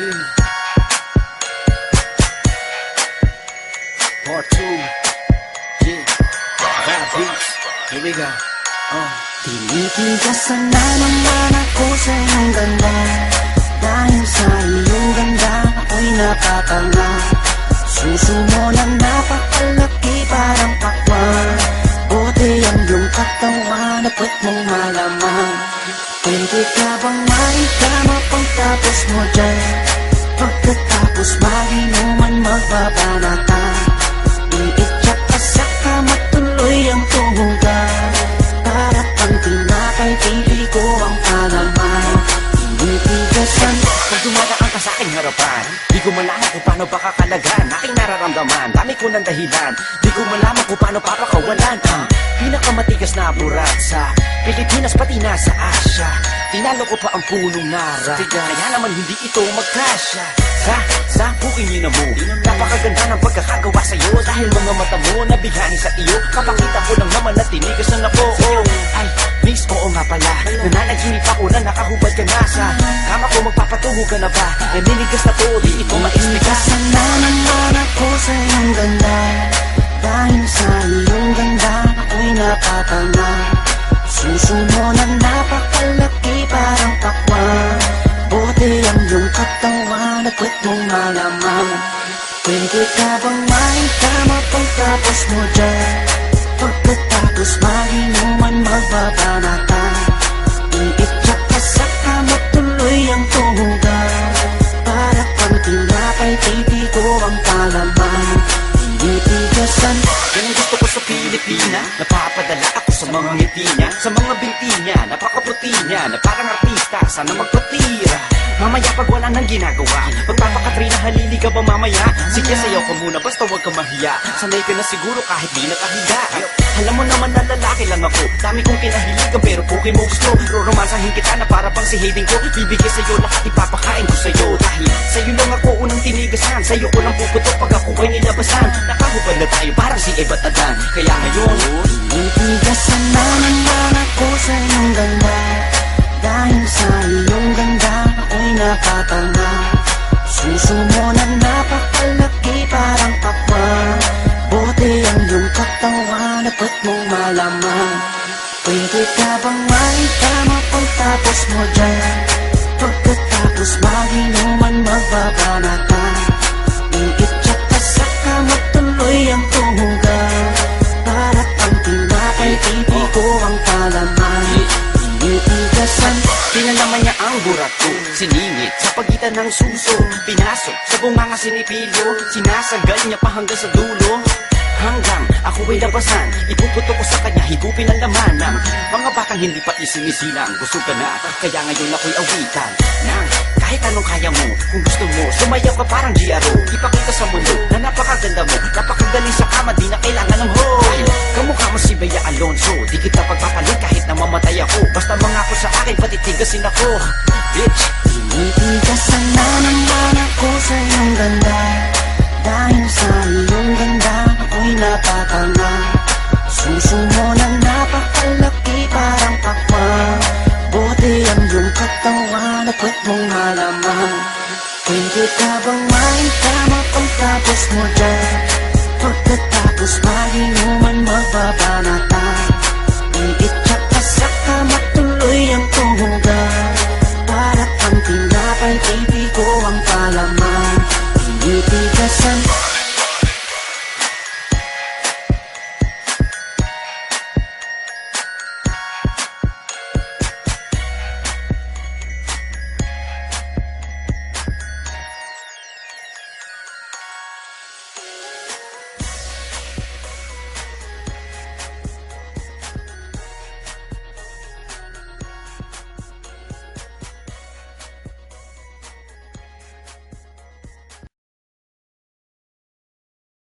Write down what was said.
Yeah. Part two. Yeah. Rap beats. Here we go. Uh. Tinitigasan na naman ako sa iyong ganda Dahil sa iyong ganda ako'y napatanga ka bang maikama pagtapos mo dyan Pagkatapos maginuman magbabanata. Iitsak ka sa kama tuloy ang tumugan Para pang tinapay pipi ko ang palaman Tinitigasan. Pag dumadaan ka sa aking harapan Di ko malaman kung paano pakakalagan Aking nararamdaman, dami ko ng dahilan Di ko malaman kung paano papakawalan Ang pinakamatigas na burat sa Pilipinas pati na sa Asya. Tinalo ko pa ang punong nara. Kaya naman hindi ito magkasya. Sa, sa bukin mo. Napakaganda ng pagkakagawa sa'yo. Dahil mga mata mo nabigani sa iyo. Kapakita ko lang naman na tinigas na ako oh. Ay, miss, oo nga pala. Nananaginip ako na nakahubad ka na sa Kama ko. Magpapatungo ka na ba? Naninigas na to, di ito maexplika Tinitigasan na naman ako sa iyong ganda. Dahil napatanga Suso mo na napakalaki parang pakwan Buti ang iyong katawan at kwet mong malaman. Pwede ka bang maitama pagtapos mo dyan. Pagkatapos maginuman magbabanata. Iitsak ka sa kama tuloy ang tumugan Para pang tinapay sa Pilipina Napapadala ako sa mga ngiti niya Sa mga binti niya Napakaputi niya Na parang artista Sana magpatira Mamaya pag wala nang ginagawa Pagpapakatrina halili ka ba mamaya? Sige sayaw ka muna basta huwag ka mahiya. Sanay ka na siguro kahit di nakahiga Alam mo naman na lalaki lang ako. Dami kong kinahiligan pero puki mo gusto. Roromansahin kita na para pang si Hayden ko. Bibigay sa'yo lahat ipapakain ko sa'yo. Dahil sa'yo lang ako unang tinigasan. Sa'yo ko lang puputok pag ako ko'y nilabasan. Nakahubad na tayo parang si Eva at Adan Kaya ngayon Tinitigasan na Pwede ka bang maitama pagtapos mo dyan Pagkatapos maginuman magbabanata Iitsak ka sa kama tuloy ang tumugan Para pang tinapay pipi ko ang palaman. Tinitigasan Pinalaman niya ang burat ko Siningit sa pagitan ng suso. Pinasok sa bunganga sinipilyo. Sinasagal niya pa hanggang sa dulo. Hanggang ako ay labasan Ipuputo ko sa kanya higupin ang laman ng Mga batang hindi pa isinisilang. Gusto ka na kaya ngayon ako'y awitan. Nang kahit anong kaya mo Kung gusto mo sumayaw ka parang GRO Ipakita sa mundo na napakaganda mo Napakagaling sa kama di na kailangan ng ho kamukha mo si Bea Alonso Di kita pagpapalit kahit na mamatay ako. Basta mangako sa akin patitigasin ako. Bitch Tinitigasan katawan at wet mong malamang Pwede ka bang maitama kung tapos mo dyan. Pagkatapos mag-inuman magbabanata Ibitsak ka sa kama tuloy ang tumuga. Para kang tinapay, baby ko ang palaman. Tinitigasan